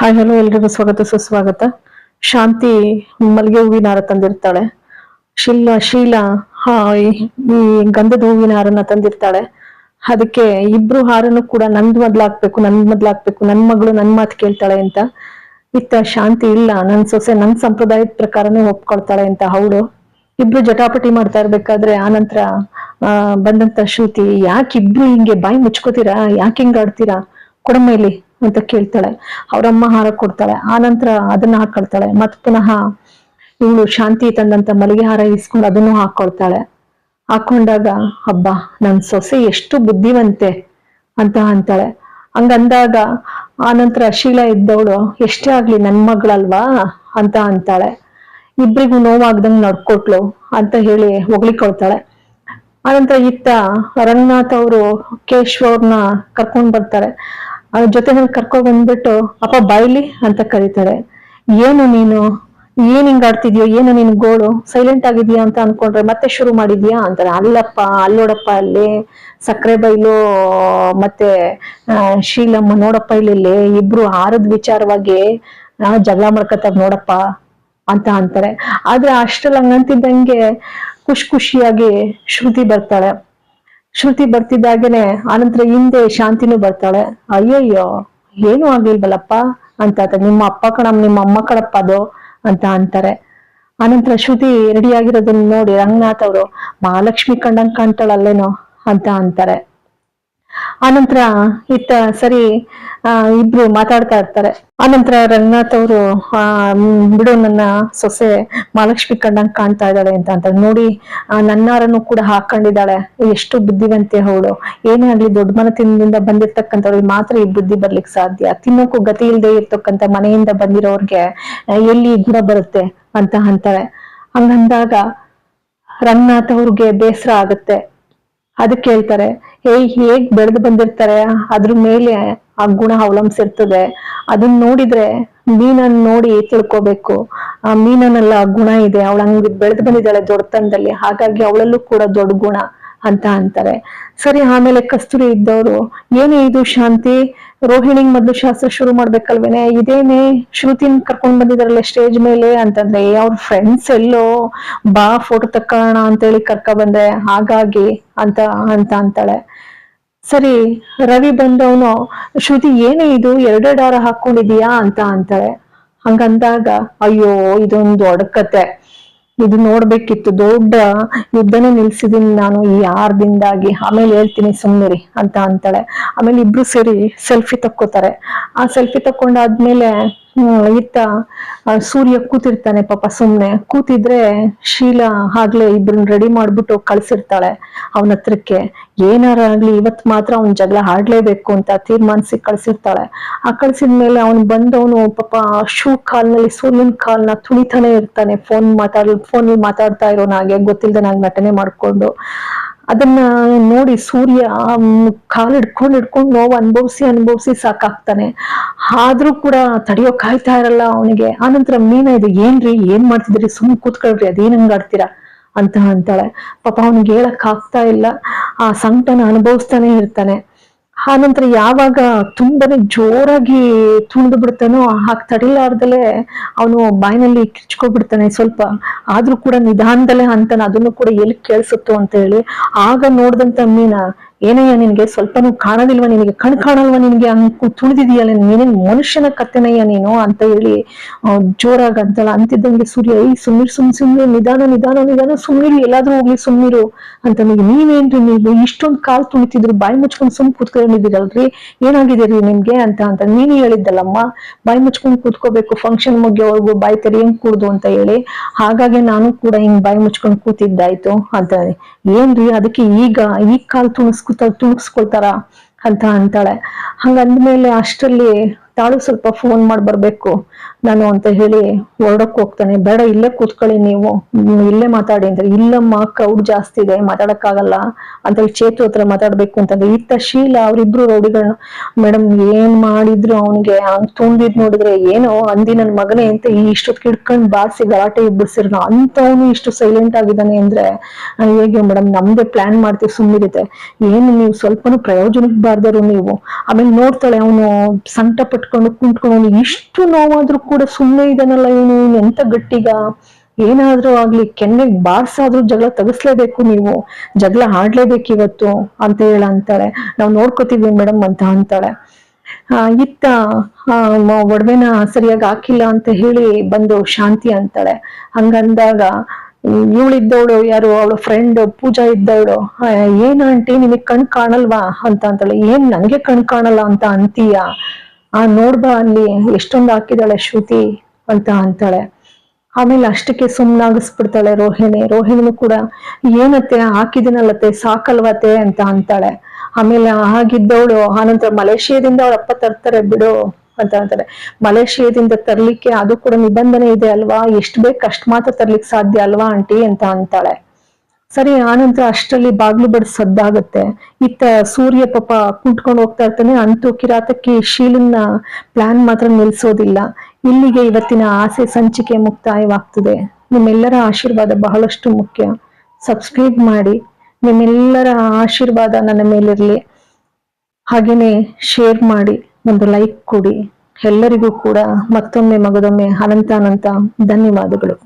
Hi hello ಎಲ್ರಿಗೂ ಸ್ವಾಗತ, ಸುಸ್ವಾಗತ. ಶಾಂತಿ ಮಲ್ಲಿಗೆ ಹೂವಿನ ಹಾರ ತಂದಿರ್ತಾಳೆ. ಶೀಲ, ಶೀಲಾ, ಹಾ, ಈ ಗಂಧದ ಹೂವಿನ ಹಾರನ ತಂದಿರ್ತಾಳೆ. ಅದಕ್ಕೆ ಇಬ್ರು ಹಾರನು ಕೂಡ ನಂದ್ ಮೊದ್ಲಾಗ್ಬೇಕು, ನನ್ ಮೊದ್ಲಾಗ್ಬೇಕು, ನನ್ ಮಗಳು ನನ್ ಮಾತು ಕೇಳ್ತಾಳೆ ಅಂತ. ಇತ್ತ ಶಾಂತಿ ಇಲ್ಲ, ನನ್ ಸೊಸೆ ನನ್ ಸಂಪ್ರದಾಯದ ಪ್ರಕಾರನೇ ಒಪ್ಕೊಳ್ತಾಳೆ ಅಂತ ಅವಳು ಇಬ್ರು ಜಟಾಪಟಿ ಮಾಡ್ತಾ ಇರ್ಬೇಕಾದ್ರೆ ಆನಂತರ ಆ, ಬಂದಂತ ಶ್ರುತಿ, ಯಾಕೆ ಇಬ್ರು ಹಿಂಗೆ ಬಾಯಿ ಮುಚ್ಕೋತೀರಾ, ಯಾಕೆ ಹಿಂಗಾಡ್ತೀರಾ? ಕೊಡಮ್ಮ ಇಲ್ಲಿ. ಅಂತ ಕೇಳ್ತಾಳೆ. ಅವ್ರಮ್ಮ ಹಾರ ಕೊಡ್ತಾಳೆ. ಆನಂತರ ಅದನ್ನ ಹಾಕೊಳ್ತಾಳೆ. ಮತ್ ಪುನಃ ಇವಳು ಶಾಂತಿ ತಂದಂತ ಮಲ್ಲಿಗೆ ಹಾರ ಇಸ್ಕೊಂಡು ಅದನ್ನು ಹಾಕೊಳ್ತಾಳೆ. ಹಾಕೊಂಡಾಗ ಹಬ್ಬ ನನ್ ಸೊಸೆ ಎಷ್ಟು ಬುದ್ಧಿವಂತೆ ಅಂತ ಅಂತಾಳೆ. ಹಂಗಂದಾಗ ಆನಂತರ ಶೀಲಾ ಇದ್ದವಳು, ಎಷ್ಟೇ ಆಗ್ಲಿ ನನ್ ಮಗಳಲ್ವಾ ಅಂತ ಅಂತಾಳೆ. ಇಬ್ರಿಗೂ ನೋವಾಗ್ದಂಗ್ ನಡ್ಕೊಟ್ಲು ಅಂತ ಹೇಳಿ ಹೊಗಳಿಕೊಳ್ತಾಳೆ. ಆನಂತರ ಇತ್ತ ರಂಗನಾಥ್ ಅವರು ಕೇಶವ್ ಅವ್ರನ್ನ ಕರ್ಕೊಂಡ್ ಬರ್ತಾರೆ. ಅವ್ರ ಜೊತೆನಲ್ಲಿ ಕರ್ಕೊಂಡ್ ಬಂದ್ಬಿಟ್ಟು, ಅಪ್ಪ ಬಾಯ್ಲಿ ಅಂತ ಕರೀತಾರೆ. ಏನು ನೀನು? ಏನ್ ಹಿಂಗ್ ಆಡ್ತಿದ್ಯೋ? ಏನು ನಿನ್ ಗೋಳು? ಸೈಲೆಂಟ್ ಆಗಿದ್ಯಾ ಅಂತ ಅನ್ಕೊಂಡ್ರೆ ಮತ್ತೆ ಶುರು ಮಾಡಿದ್ಯಾ? ಅಂತಾರೆ. ಅಲ್ಲಪ್ಪ, ಅಲ್ಲೋಡಪ್ಪ, ಅಲ್ಲಿ. ಸಕ್ಕರೆ ಬೈಲು, ಮತ್ತೆ ಶೀಲಮ್ಮ ನೋಡಪ್ಪ ಇಲ್ಲಿ ಇಬ್ರು ಆರದ ವಿಚಾರವಾಗಿ ಜಗಳ ಮಾಡ್ಕತ್ತಾರ ನೋಡಪ್ಪ ಅಂತ ಅಂತಾರೆ. ಆದ್ರೆ ಅಷ್ಟ್ರಲ್ಲಿ ಹಂಗಂತಿದ್ದಂಗೆ ಖುಷಿ ಖುಷಿಯಾಗಿ ಶ್ರುತಿ ಬರ್ತಾಳೆ. ಶ್ರುತಿ ಬರ್ತಿದ್ದಾಗೇನೆ ಆನಂತರ ಹಿಂದೆ ಶಾಂತಿನೂ ಬರ್ತಾಳೆ. ಅಯ್ಯಯ್ಯೋ, ಏನು ಆಗ್ಲಿಲ್ವಲ್ಲಪ್ಪ? ಅಂತ. ನಿಮ್ಮ ಅಪ್ಪ ಕಣಮ್ ನಿಮ್ಮ ಅಮ್ಮ ಕಣಪ್ಪ ಅದು? ಅಂತ ಅಂತಾರೆ. ಆನಂತರ ಶ್ರುತಿ ರೆಡಿ ಆಗಿರೋದನ್ನ ನೋಡಿ ರಂಗನಾಥ್ ಅವರು, ಮಹಾಲಕ್ಷ್ಮಿ ಕಂಡಂಗ್ ಕಾಣ್ತಾಳಲ್ಲೇನೋ? ಅಂತ ಅಂತಾರೆ. ಆನಂತರ ಇತ್ತ ಸರಿ ಇಬ್ರು ಮಾತಾಡ್ತಾ ಇರ್ತಾರೆ. ಆನಂತರ ರಂಗನಾಥ್ ಅವರು, ಆ, ಬಿಡು ನನ್ನ ಸೊಸೆ ಮಹಾಲಕ್ಷ್ಮಿ ಕಂಡಂಗ್ ಕಾಣ್ತಾ ಇದ್ದಾಳೆ ಅಂತ ಅಂತ ನೋಡಿ ನನ್ನಾರನ್ನು ಕೂಡ ಹಾಕೊಂಡಿದ್ದಾಳೆ. ಎಷ್ಟು ಬುದ್ಧಿವಂತೆ ಅವಳು. ಏನೇ ಆಗ್ಲಿ ದೊಡ್ಡ ಮನದಿಂದ ಬಂದಿರ್ತಕ್ಕಂಥವ್ರಿಗೆ ಮಾತ್ರ ಈ ಬುದ್ಧಿ ಬರ್ಲಿಕ್ಕೆ ಸಾಧ್ಯ. ತಿನ್ನೋಕ್ಕೂ ಗತಿ ಇಲ್ಲದೆ ಇರ್ತಕ್ಕಂಥ ಮನೆಯಿಂದ ಬಂದಿರೋರ್ಗೆ ಎಲ್ಲಿ ಗುಣ ಬರುತ್ತೆ ಅಂತ ಅಂತಾರೆ. ಹಂಗಂದಾಗ ರಂಗನಾಥ್ ಅವ್ರಿಗೆ ಬೇಸರ ಆಗುತ್ತೆ. ಅದಕ್ಕೆ ಹೇಳ್ತಾರೆ ಹೇ ಹೇಗ್ ಬೆಳೆದು ಬಂದಿರ್ತಾರೆ? ಅದ್ರ ಮೇಲೆ ಆ ಗುಣ ಅವಲಂಬಿಸಿರ್ತದೆ. ಅದನ್ನ ನೋಡಿದ್ರೆ ಮೀನನ್ನ ನೋಡಿ ತಿಳ್ಕೊಬೇಕು. ಆ ಮೀನನ್ನೆಲ್ಲ ಗುಣ ಇದೆ ಅವಳ ಹಂಗ್ ಬೆಳೆದು ಬಂದಿದ್ದಾಳೆ ದೊಡ್ಡತನದಲ್ಲಿ, ಹಾಗಾಗಿ ಅವಳಲ್ಲೂ ಕೂಡ ದೊಡ್ಡ ಗುಣ. ಅಂತ ಅಂತಾರೆ. ಸರಿ, ಆಮೇಲೆ ಕಸ್ತೂರಿ ಇದ್ದವರು, ಏನೇ ಇದು ಶಾಂತಿ ರೋಹಿಣಿಗ್ ಮೊದ್ಲು ಶಾಸ್ತ್ರ ಶುರು ಮಾಡ್ಬೇಕಲ್ವೇನೆ, ಇದೇನೆ ಶ್ರುತಿನ್ ಕರ್ಕೊಂಡ್ ಬಂದಿದಾರಲ್ಲ ಸ್ಟೇಜ್ ಮೇಲೆ ಅಂತಂದ್ರೆ, ಅವ್ರ ಫ್ರೆಂಡ್ಸ್ ಎಲ್ಲೋ ಬಾ ಫೋಟೋ ತಕ್ಕೋಣ ಅಂತೇಳಿ ಕರ್ಕ ಬಂದೆ ಹಾಗಾಗಿ ಅಂತ ಅಂತ ಅಂತಾಳೆ. ಸರಿ, ರವಿ ಬಂದವನು, ಶ್ರುತಿ ಏನೇ ಇದು, ಎರಡೆರಡು ಹಾರ ಹಾಕೊಂಡಿದೀಯಾ ಅಂತ ಅಂತಾಳೆ ಹಂಗಂದಾಗ, ಅಯ್ಯೋ, ಇದೊಂದು ಒಡಕತೆ ಇದು ನೋಡ್ಬೇಕಿತ್ತು ದೊಡ್ಡ ಯುದ್ಧನೇ ನಿಲ್ಸಿದೀನಿ ನಾನು ಈ ಯಾರ್ದಿಂದಾಗಿ ಆಮೇಲೆ ಹೇಳ್ತೀನಿ ಸುಮ್ಮನಿರಿ ಅಂತ ಅಂತಾಳೆ. ಆಮೇಲೆ ಇಬ್ರು ಸೇರಿ ಸೆಲ್ಫಿ ತಕ್ಕೋತಾರೆ. ಆ ಸೆಲ್ಫಿ ತಕೊಂಡಾದ್ಮೇಲೆ ಹ್ಮ್, ಇತ್ತ. ಸೂರ್ಯ ಕೂತಿರ್ತಾನೆ ಪಾಪ, ಸುಮ್ನೆ. ಕೂತಿದ್ರೆ ಶೀಲಾ ಆಗ್ಲೇ ಇಬ್ರನ್ನ ರೆಡಿ ಮಾಡ್ಬಿಟ್ಟು ಕಳ್ಸಿರ್ತಾಳೆ ಅವನ ಹತ್ರಕ್ಕೆ. ಏನಾರ ಆಗ್ಲಿ ಇವತ್ ಮಾತ್ರ ಅವ್ನ ಜಗಳ ಆಡ್ಲೇಬೇಕು ಅಂತ ತೀರ್ಮಾನಿಸಿ ಕಳ್ಸಿರ್ತಾಳೆ. ಆ ಕಳ್ಸಿದ್ಮೇಲೆ ಅವ್ನು ಬಂದವನು ಪಾಪ, ಶೂ ಕಾಲ್ನಲ್ಲಿ, ಸೂರ್ಯನ ಕಾಲ್ನ ತುಳಿತಾನೆ ಇರ್ತಾನೆ. ಫೋನ್ ಮಾತಾಡ್ ಫೋನ್ ಮಾತಾಡ್ತಾ ಇರೋನಾಗೆ ಹಾಗೆ, ಗೊತ್ತಿಲ್ದೆ ನಟನೆ ಮಾಡ್ಕೊಂಡು. ಅದನ್ನ ನೋಡಿ ಸೂರ್ಯ ಕಾಲು ಹಿಡ್ಕೊಂಡು ಹಿಡ್ಕೊಂಡು ನೋವು ಅನುಭವಿಸಿ ಅನುಭವಿಸಿ ಸಾಕಾಗ್ತಾನೆ. ಆದ್ರೂ ಕೂಡ ತಡಿಯೋ ಕಾಯ್ತಾ ಇರಲ್ಲ ಅವನಿಗೆ. ಆನಂತರ ಮೀನಾ ಇದು, ಏನ್ರಿ, ಏನ್ ಮಾಡ್ತಿದ್ರಿ? ಸುಮ್ಮನೆ ಕೂತ್ಕೊಳ್ರಿ, ಅದೇನ್ ಹಂಗಾಡ್ತೀರಾ ಅಂತ ಅಂತಾಳೆ. ಪಾಪ ಅವ್ನಿಗೆ ಹೇಳಕ್ ಆಗ್ತಾ ಇಲ್ಲ. ಆ ಸಂಕಟನ ಅನುಭವಿಸ್ತಾನೆ ಇರ್ತಾನೆ. ಆನಂತರ ಯಾವಾಗ ತುಂಬಾನೇ ಜೋರಾಗಿ ತುಳಿದು ಬಿಡ್ತಾನೋ ಹಾಗೆ ತಡಿಲಾರ್ದಲೆ ಅವನು ಬಾಯಿನಲ್ಲಿ ಕಿಚ್ಕೊಬಿಡ್ತಾನೆ ಸ್ವಲ್ಪ. ಆದ್ರೂ ಕೂಡ ನಿಧಾನದಲ್ಲೇ ಅಂತಾನೆ, ಅದನ್ನು ಕೂಡ ಎಲ್ಲಿ ಕೇಳಿಸುತ್ತೋ ಅಂತ ಹೇಳಿ. ಆಗ ನೋಡಿದಂತ ಮೀನಾ ಏನಯ್ಯ ನಿನ್ಗೆ ಸ್ವಲ್ಪನೂ ಕಾಣೋದಿಲ್ವ, ನಿನಗೆ ಕಣ್ ಕಾಣಲ್ವಾ, ನಿನ್ಗೆ ಹಂಗ್ ತುಳಿದಿದೆಯಲ್ಲ, ನೀನೇನ್ ಮನುಷ್ಯನ ಕತ್ತೆನಯ್ಯ ನೀನು ಅಂತ ಹೇಳಿ ಜೋರಾಗ ಅಂತಳ ಅಂತಿದ್ದಂಗೆ ಸೂರ್ಯ ಈ ಸುಮ್ಮಿರ್ ಸುಮ್ ಸುಮ್ನೆ ನಿಧಾನ ನಿಧಾನ ನಿಧಾನ, ಸುಮ್ನಿರು, ಎಲ್ಲಾದ್ರೂ ಹೋಗ್ಲಿ ಸುಮ್ಮಿರು ಅಂತ ನೀವು ನೀವೇನ್ರಿ ನೀವು, ಇಷ್ಟೊಂದ್ ಕಾಲ್ ತುಳಿತಿದ್ರು, ಬಾಯಿ ಮುಚ್ಕೊಂಡ್ ಸುಮ್ ಕೂತ್ಕೊಂಡಿದ್ದೀರಲ್ರಿ ಏನಾಗಿದೆ ರೀ ನಿಮ್ಗೆ? ಅಂತ ಅಂತ ನೀನು ಹೇಳಿದ್ದಲ್ಲಮ್ಮ, ಬಾಯಿ ಮುಚ್ಕೊಂಡ್ ಕೂತ್ಕೋಬೇಕು ಫಂಕ್ಷನ್ ಮುಗಿಯೋವರೆಗೂ ಬಾಯಿ ತೆರೆಯಂಗ್ ಕೂಡ್ದು ಅಂತ ಹೇಳಿ, ಹಾಗಾಗಿ ನಾನು ಕೂಡ ಹಿಂಗ್ ಬಾಯಿ ಮುಚ್ಕೊಂಡ್ ಕೂತಿದ್ದಾಯ್ತು, ಅಂತ ಏನ್ರಿ, ಅದಕ್ಕೆ ಈಗ ಈ ಕಾಲ್ ತುಣಸ್ಕೂತ ತುಣುಕ್ಸ್ಕೊಳ್ತಾರ ಅಂತ ಅಂತಾಳೆ. ಹಂಗಂದ್ಮೇಲೆ ಅಷ್ಟರಲ್ಲಿ ತಾಳು ಸ್ವಲ್ಪ ಫೋನ್ ಮಾಡಿ ಬರ್ಬೇಕು. ನಾನು ಅಂತ ಹೇಳಿ ಹೊರಡಕ್ ಹೋಗ್ತಾನೆ. ಬೇಡ, ಇಲ್ಲೇ ಕೂತ್ಕೊಳ್ಳಿ ನೀವು. ಇಲ್ಲೇ ಮಾತಾಡಿ ಅಂತ ಇಲ್ಲಮ್ಮ ಕ್ರೌಡ್ ಜಾಸ್ತಿ ಇದೆ, ಮಾತಾಡಕ್ಕಾಗಲ್ಲ. ಅಂತ ಹೇಳಿ ಚೇತು ಹತ್ರ ಮಾತಾಡ್ಬೇಕು ಅಂತಂದ್ರೆ ಇತ್ತ ಶೀಲ, ಅವ್ರಿಬ್ರು ರೌಡಿಗಳನ್ನ ಮೇಡಮ್ ಏನ್ ಮಾಡಿದ್ರು ಅವನಿಗೆ? ಹಂಗ್ ತುಂಬಿದ್ ನೋಡಿದ್ರೆ ಏನೋ ಅಂದಿ ನನ್ ಮಗನೇ ಅಂತ ಈ ಇಷ್ಟೊತ್ತಿಗೆ ಹಿಡ್ಕೊಂಡ್ ಬಾರಿಸಿ ಗಲಾಟೆ ಇಬ್ಬಿಸಿರ್ನ ಅಂತವನು ಇಷ್ಟು ಸೈಲೆಂಟ್ ಆಗಿದ್ದಾನೆ ಅಂದ್ರೆ ಹೇಗೆ ಮೇಡಮ್ ನಮ್ದೇ ಪ್ಲಾನ್ ಮಾಡ್ತೀವಿ ಸುಮ್ಮನಿರುತ್ತೆ ಏನು ನೀವು ಸ್ವಲ್ಪನೂ ಪ್ರಯೋಜನಕ್ ಬಾರ್ದರು ನೀವು. ಆಮೇಲೆ ನೋಡ್ತಾಳೆ ಅವನು ಸಂಟ ಪಟ್ಕೊಂಡು ಕುಂಟ್ಕೊಂಡು ಇಷ್ಟು ನೋವಾದ್ರೂ ಕೂಡ ಸುಮ್ಮನೆ ಇದನ್ನಲ್ಲ ಏನು ಎಂತ ಗಟ್ಟಿಗ? ಏನಾದ್ರೂ ಆಗ್ಲಿ, ಕೆನ್ನೆಗ್ ಬಾರ್ಸಾದ್ರೂ ಜಗಳ ತಗಸ್ಲೇಬೇಕು ನೀವು. ಜಗಳ ಆಡ್ಲೇಬೇಕು ಇವತ್ತು ಅಂತ ಹೇಳ ಅಂತಾಳೆ. ನಾವು ನೋಡ್ಕೋತೀವಿ ಮೇಡಮ್ ಅಂತ ಅಂತಾಳೆ. ಇತ್ತ ಒಡವೆನ ಸರಿಯಾಗಿ ಹಾಕಿಲ್ಲ ಅಂತ ಹೇಳಿ ಬಂದು ಶಾಂತಿ ಅಂತಾಳೆ. ಹಂಗಂದಾಗ ಇವಳಿದ್ದವಳು ಯಾರು, ಅವಳ ಫ್ರೆಂಡ್ ಪೂಜಾ ಇದ್ದವಳು ಏನ್ ಆಂಟಿ ನಿನಗೆ ಕಣ್ ಕಾಣಲ್ವಾ ಅಂತ ಅಂತಾಳೆ. ಏನ್ ನಂಗೆ ಕಣ್ ಕಾಣಲ್ಲ ಅಂತ ಅಂತೀಯ? ಆ ನೋಡ್ಬಾ ಅಲ್ಲಿ ಎಷ್ಟೊಂದು ಹಾಕಿದಾಳೆ ಶ್ರುತಿ ಅಂತ ಅಂತಾಳೆ. ಆಮೇಲೆ ಅಷ್ಟಕ್ಕೆ ಸುಮ್ನಾಗಿಸ್ಬಿಡ್ತಾಳೆ ರೋಹಿಣಿ. ರೋಹಿಣಿನೂ ಕೂಡ, ಏನತ್ತೆ, ಹಾಕಿದಿನಲ್ಲತ್ತೆ, ಸಾಕಲ್ವತ್ತೆ? ಅಂತ ಅಂತಾಳೆ. ಆಮೇಲೆ ಆಗಿದ್ದವಳು ಆನಂತರ ಮಲೇಷಿಯಾದಿಂದ ಅವ್ರ ಅಪ್ಪ ತರ್ತಾರೆ ಬಿಡು, ಅಂತ ಅಂತಾರೆ ಮಲೇಷಿಯಾದಿಂದ ತರ್ಲಿಕ್ಕೆ ಅದು ಕೂಡ ನಿಬಂಧನೆ ಇದೆ ಅಲ್ವಾ? ಎಷ್ಟು ಬೇಕು ಅಷ್ಟು ಮಾತ್ರ ತರ್ಲಿಕ್ಕೆ ಸಾಧ್ಯ ಅಲ್ವಾ, ಆಂಟಿ? ಅಂತ ಅಂತಾಳೆ. ಸರಿ, ಆನಂತರ ಅಷ್ಟರಲ್ಲಿ ಬಾಗ್ಲು ಬಡ್ ಸದ್ದಾಗತ್ತೆ. ಇತ್ತ ಸೂರ್ಯ ಪಾಪ ಕುಂಟ್ಕೊಂಡು ಹೋಗ್ತಾ ಇರ್ತಾನೆ. ಅಂತೂ ಕಿರಾತಕ್ಕೆ ಶೀಲನ್ನ ಪ್ಲಾನ್ ಮಾತ್ರ ನಿಲ್ಸೋದಿಲ್ಲ. ಇಲ್ಲಿಗೆ ಇವತ್ತಿನ ಆಸೆ ಸಂಚಿಕೆ ಮುಕ್ತಾಯವಾಗ್ತದೆ. ನಿಮ್ಮೆಲ್ಲರ ಆಶೀರ್ವಾದ ಬಹಳಷ್ಟು ಮುಖ್ಯ. ಸಬ್ಸ್ಕ್ರೈಬ್ ಮಾಡಿ. ನಿಮ್ಮೆಲ್ಲರ ಆಶೀರ್ವಾದ ನನ್ನ ಮೇಲಿರ್ಲಿ. ಹಾಗೇನೆ ಶೇರ್ ಮಾಡಿ. ಒಂದು ಲೈಕ್ ಕೊಡಿ. ಎಲ್ಲರಿಗೂ ಕೂಡ ಮತ್ತೊಮ್ಮೆ ಮಗದೊಮ್ಮೆ ಅನಂತ ಅನಂತ ಧನ್ಯವಾದಗಳು.